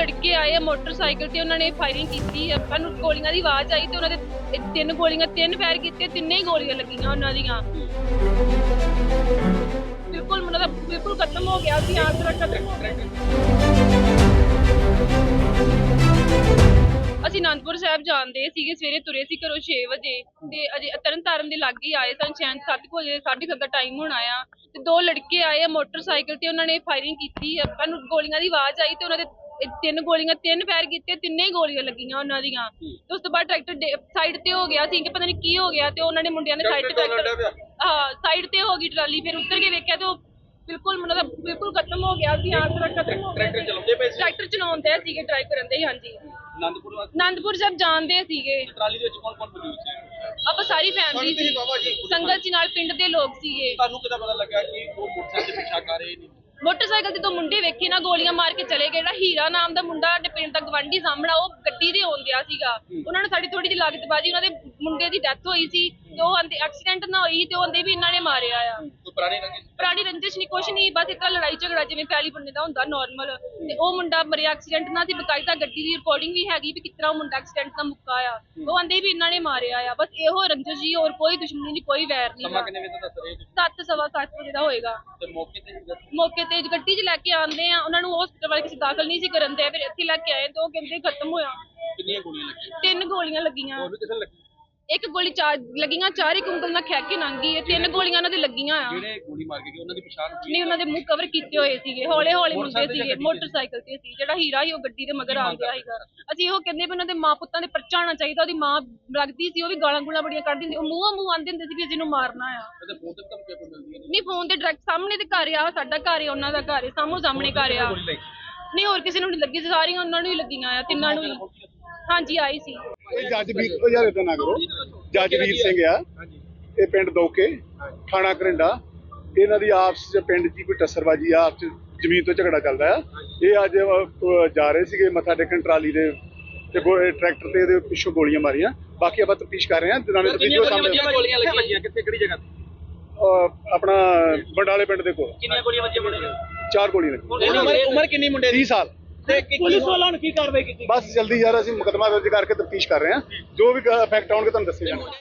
ਲੜਕੇ ਆਏ ਆ ਮੋਟਰਸਾਈਕਲ ਤੇ, ਉਹਨਾਂ ਨੇ ਫਾਇਰਿੰਗ ਕੀਤੀ, ਆਪਾਂ ਨੂੰ ਗੋਲੀਆਂ ਦੀ ਆਵਾਜ਼ ਆਈ ਤੇ ਉਹਨਾਂ ਦੇ ਇਹ ਤਿੰਨ ਗੋਲੀਆਂ, ਤਿੰਨ ਫਾਇਰ ਕੀਤੇ, ਤਿੰਨੇ ਹੀ ਗੋਲੀਆਂ ਲੱਗੀਆਂ ਉਹਨਾਂ ਦੀਆਂ। ਬਿਲਕੁਲ ਮਨ ਦਾ ਬਿਲਕੁਲ ਖਤਮ ਹੋ ਗਿਆ ਸੀ ਆਸਰਾ ਖਤਮ ਅਸੀਂ ਅਨੰਦਪੁਰ ਸਾਹਿਬ ਜਾਂਦੇ ਸੀਗੇ, ਸਵੇਰੇ ਤੁਰੇ ਸੀ ਘਰੋਂ 6 ਵਜੇ ਤੇ ਅਜੇ ਤਰਨਤਾਰਨ ਦੇ ਲਾਗੇ ਹੀ ਆਏ ਸਨ, ਸ਼ਾਇਦ 7 ਵਜੇ 7:30 ਦਾ ਟਾਈਮ ਹੋਣਾ ਆ। ਤੇ ਦੋ ਲੜਕੇ ਆਏ ਆ ਮੋਟਰਸਾਈਕਲ ਤੇ, ਉਹਨਾਂ ਨੇ ਫਾਇਰਿੰਗ ਕੀਤੀ, ਆਪਾਂ ਨੂੰ ਗੋਲੀਆਂ ਦੀ ਆਵਾਜ਼ ਆਈ ਤੇ ਉਹਨਾਂ ਦੇ ਇਹ ਤਿੰਨ ਗੋਲੀਆਂ ਤਿੰਨ ਫਾਇਰ ਕੀਤੇ ਤਿੰਨੇ ਹੀ ਗੋਲੀਆਂ ਲੱਗੀਆਂ ਉਹਨਾਂ ਦੀਆਂ। ਤੇ ਉਸ ਤੋਂ ਬਾਅਦ ਟਰੈਕਟਰ ਸਾਈਡ ਤੇ ਹੋ ਗਿਆ ਸੀ ਕਿ ਪਤਾ ਨਹੀਂ ਕੀ ਹੋ ਗਿਆ ਤੇ ਉਹਨਾਂ ਨੇ ਮੁੰਡਿਆਂ ਨੇ ਸਾਈਡ ਤੇ ਟਰੈਕਟਰ ਹਾਂ ਸਾਈਡ ਤੇ ਹੋ ਗਈ ਟਰਾਲੀ ਫਿਰ ਉੱਤਰ ਕੇ ਵੇਖਿਆ ਤੇ ਉਹ ਬਿਲਕੁਲ ਮਨ ਦਾ ਬਿਲਕੁਲ ਖਤਮ ਹੋ ਗਿਆ ਸੀ ਆਸਰਾ ਖਤਮ ਹੋ ਗਿਆ ਟਰੈਕਟਰ ਚਲਾਉਂਦੇ ਪਏ ਸੀ? ਟਰੈਕਟਰ ਚਲਾਉਂਦੇ ਸੀਗੇ ਡਰਾਈਵ ਕਰਨ ਦੇ ਹਾਂਜੀ। ਆਨੰਦਪੁਰ ਆਨੰਦਪੁਰ ਸਾਹਿਬ ਜਾਂਦੇ ਸੀਗੇ। ਟਰਾਲੀ ਦੇ ਵਿੱਚ ਕੌਣ ਕੌਣ ਮੌਜੂਦ ਸੀ? ਆਪਾਂ ਸਾਰੀ ਫੈਮਿਲੀ ਸੀ। ਸੰਗਤ ਜੀ ਨਾਲ ਪਿੰਡ ਦੇ ਲੋਕ ਸੀਗੇ। ਤੁਹਾਨੂੰ ਕਿਦਾਂ ਪਤਾ ਲੱਗਾ ਕਿ ਉਹ ਮੋਟਰਸਾਈਕਲ ਪਿੱਛਾ ਕਰ ਰਹੇ ਨੇ? ਮੋਟਰਸਾਈਕਲ ਤੇ ਦੋ ਮੁੰਡੇ ਵੇਖੇ ਨਾ, ਗੋਲੀਆਂ ਮਾਰ ਕੇ ਚਲੇ ਗਏ ਜਿਹੜਾ ਹੀਰਾ ਨਾਮ ਦਾ ਮੁੰਡਾ ਸਾਡੇ ਪਿੰਡ ਦਾ ਗਵੰਡੀ ਸਾਹਮਣਾ, ਉਹ ਗੱਡੀ ਦੇ ਆਉਂਦਿਆ ਸੀਗਾ। ਉਹਨਾਂ ਨੇ ਸਾਡੀ ਥੋੜੀ ਜਿਹੀ ਲਾਗਤ ਬਾਜ਼ੀ, ਉਹਨਾਂ ਦੇ ਮੁੰਡੇ ਦੀ ਡੈਥ ਹੋਈ ਸੀ ਤੇ ਉਹ ਆਂਦੇ ਐਕਸੀਡੈਂਟ ਨਾ ਹੋਈ ਤੇ ਉਹ ਆਂਦੇ ਵੀ ਇਹਨਾਂ ਨੇ ਮਾਰਿਆ ਆ। ਪੁਰਾਣੀ ਰੰਜਿਸ਼ ਪੁਰਾਣੀ ਰੰਜਿਸ਼ ਨਹੀਂ ਕੁਛ ਨਹੀਂ ਬਸ ਇੱਕ ਲੜਾਈ ਝਗੜਾ ਜਿਵੇਂ ਪਹਿਲੀ ਬੰਦੇ ਦਾ ਹੁੰਦਾ ਨਾਰਮਲ ਤੇ ਉਹ ਮੁੰਡਾ ਮਰਿਆ ਐਕਸੀਡੈਂਟ ਨਾਲ ਸੀ ਬਕਾਇਦਾ ਗੱਡੀ ਦੀ ਰਿਕਾਰਡਿੰਗ ਵੀ ਹੈਗੀ ਵੀ ਕਿਤਨਾ ਉਹ ਮੁੰਡਾ ਐਕਸੀਡੈਂਟ ਦਾ ਮੁੱਕਾ ਆ। ਉਹ ਆਂਦੇ ਵੀ ਇਹਨਾਂ ਨੇ ਮਾਰਿਆ ਆ ਬਸ ਇਹੋ ਰੰਜਿਸ਼ ਜੀ ਹੋਰ ਕੋਈ ਦੁਸ਼ਮਣੀ ਨਹੀਂ ਕੋਈ ਵੈਰ ਸਮਾਂ ਨਹੀਂ ਕਿੰਨੇ ਵਜੇ ਦਾ ਦੱਸ ਰਹੇ ਜੀ? ਸੱਤ ਸਵਾ ਸੱਤ ਵਜੇ ਦਾ ਹੋਏਗਾ। ਤੇ ਮੌਕੇ ਤੇ ਮੌਕੇ ਤੇ ਗੱਡੀ 'ਚ ਲੈ ਕੇ ਆਉਂਦੇ ਆ ਉਹਨਾਂ ਨੂੰ ਹਸਪੀਟਲ ਵਾਲੇ ਕਿਸੇ ਦਾਖਲ ਨਹੀਂ ਸੀ ਕਰਨ ਦੇ ਫਿਰ ਇੱਥੇ ਲੈ ਕੇ ਆਏ ਤੇ ਉਹ ਕਹਿੰਦੇ ਖਤਮ ਹੋਇਆ। ਕਿੰਨੀਆਂ ਗੋਲੀਆਂ ਲੱਗੀਆਂ? ਤਿੰਨ ਗੋਲੀਆਂ ਲੱਗੀਆਂ। ਹੋਰ ਵੀ ਕਿਸੇ ਲੱਗੀ? ਇੱਕ ਗੋਲੀ ਚਾਰ ਲੱਗੀਆਂ ਚਾਰ ਇੱਕ ਉਂਗਲ ਨਾਲ ਖੈ ਕੇ ਲੰਗੀ ਹੈ ਤਿੰਨ ਗੋਲੀਆਂ ਉਹਨਾਂ ਦੇ ਲੱਗੀਆਂ ਆ। ਜਿਹੜੇ ਗੋਲੀ ਮਾਰ ਕੇ ਗਏ ਉਹਨਾਂ ਦੀ ਪਛਾਣ ਹੋਈ ਨਹੀਂ ਉਹਨਾਂ ਦੇ ਮੂੰਹ ਕਵਰ ਕੀਤੇ ਹੋਏ ਸੀਗੇ ਹੌਲੇ ਹੌਲੇ ਮੁੰਡੇ ਮੋਟਰਸਾਈਕਲ ਸੀਗੇ ਜਾਂ ਗੱਡੀ ਤੇ? ਮੋਟਰਸਾਈਕਲ ਤੇ ਸੀ ਜਿਹੜਾ ਹੀਰਾ ਸੀ ਉਹ ਗੱਡੀ ਦੇ ਮਗਰ ਆ ਗਿਆ ਸੀਗਾ। ਅਸੀਂ ਇਹੋ ਕਹਿੰਦੇ ਵੀ ਉਹਨਾਂ ਦੇ ਮਾਂ ਪੁੱਤਾਂ ਦੇ ਪਰਚਾ ਹੋਣਾ ਚਾਹੀਦਾ ਉਹਦੀ ਮਾਂ ਲੱਗਦੀ ਸੀ ਉਹ ਵੀ ਗਾਲਾਂ ਗੁਲਾਂ ਬੜੀਆਂ ਕੱਢਦੀ ਹੁੰਦੀ ਉਹ ਮੂੰਹੋਂ ਮੂੰਹ ਆਂਦੇ ਹੁੰਦੇ ਸੀ ਵੀ ਜਿਹਨੂੰ ਮਾਰਨਾ ਆ। ਤੇ ਫੋਨ ਤੇ ਧਮਕੀਆਂ ਕੋਈ ਮਿਲਦੀਆਂ ਨੇ ਨਹੀਂ ਫੋਨ ਤੇ ਡਾਇਰੈਕਟ ਸਾਹਮਣੇ ਤੇ ਘਰ ਆ ਸਾਡਾ ਘਰ ਆ ਉਹਨਾਂ ਦਾ ਘਰ ਆ ਸਾਹਮਣੇ ਸਾਹਮਣੇ ਘਰ ਆ। ਗੋਲੀ ਲੱਗੀ ਨਹੀਂ ਹੋਰ ਕਿਸੇ ਨੂੰ ਨਹੀਂ ਲੱਗੀ ਸਾਰੀਆਂ ਉਹਨਾਂ ਨੂੰ ਹੀ ਲੱਗੀਆਂ ਆ ਤਿੰਨਾਂ ਨੂੰ ਹੀ। ਹਾਂਜੀ ਆਈ ਸੀ। ਇਹ ਜੱਜ ਉਹ ਯਾਰ ਏਦਾਂ ਨਾ ਕਰੋ। ਜੱਜ ਵੀਰ ਸਿੰਘ ਆ। ਇਹ ਪਿੰਡ ਦੋਕੇ ਥਾਣਾ ਕਰਿੰਡਾ ਇਹਨਾਂ ਦੀ ਆਪਸ ਚ ਪਿੰਡ 'ਚ ਹੀ ਕੋਈ ਟੱਸਰਬਾਜੀ ਆ ਆਪਸ 'ਚ ਜ਼ਮੀਨ ਤੋਂ ਝਗੜਾ ਚੱਲਦਾ ਆ। ਇਹ ਅੱਜ ਜਾ ਰਹੇ ਸੀਗੇ ਮੱਥਾ ਟੇਕਣ ਟਰਾਲੀ ਦੇ ਤੇ ਟਰੈਕਟਰ ਤੇ ਇਹਦੇ ਪਿੱਛੋਂ ਗੋਲੀਆਂ ਮਾਰੀਆਂ। ਬਾਕੀ ਆਪਾਂ ਤਫਤੀਸ਼ ਕਰ ਰਹੇ ਹਾਂ। ਦਿਨਾਂ ਵਿੱਚ ਵੀਡੀਓ ਸਾਹਮਣੇ ਕਿੰਨੀਆਂ ਗੋਲੀਆਂ ਲੱਗੀਆਂ ਕਿੱਥੇ ਕਿਹੜੀ ਜਗ੍ਹਾ? ਤੇ ਆਪਣਾ ਬੰਡਾਲੇ ਪਿੰਡ ਦੇ ਕੋਲ। ਕਿੰਨੀਆਂ ਗੋਲੀਆਂ ਵੱਜੀਆਂ ਮੁੰਡੇ ਨੂੰ ਚਾਰ ਗੋਲੀਆਂ ਲੱਗੀਆਂ। ਉਮਰ ਉਮਰ ਕਿੰਨੀ ਮੁੰਡੇ 30 ਸਾਲ। ਤੇ ਪੁਲਿਸ ਵਾਲਿਆਂ ਨੇ ਕੀ ਕਾਰਵਾਈ ਕੀਤੀ? ਬਸ ਜਲਦੀ ਯਾਰ ਅਸੀਂ ਮੁਕਦਮਾ ਦਰਜ ਕਰਕੇ ਤਫਤੀਸ਼ ਕਰ ਰਹੇ ਹਾਂ। ਜੋ ਵੀ ਫੈਕਟ ਆਉਣਗੇ ਤੁਹਾਨੂੰ ਦੱਸੇ ਜਾਣਗੇ।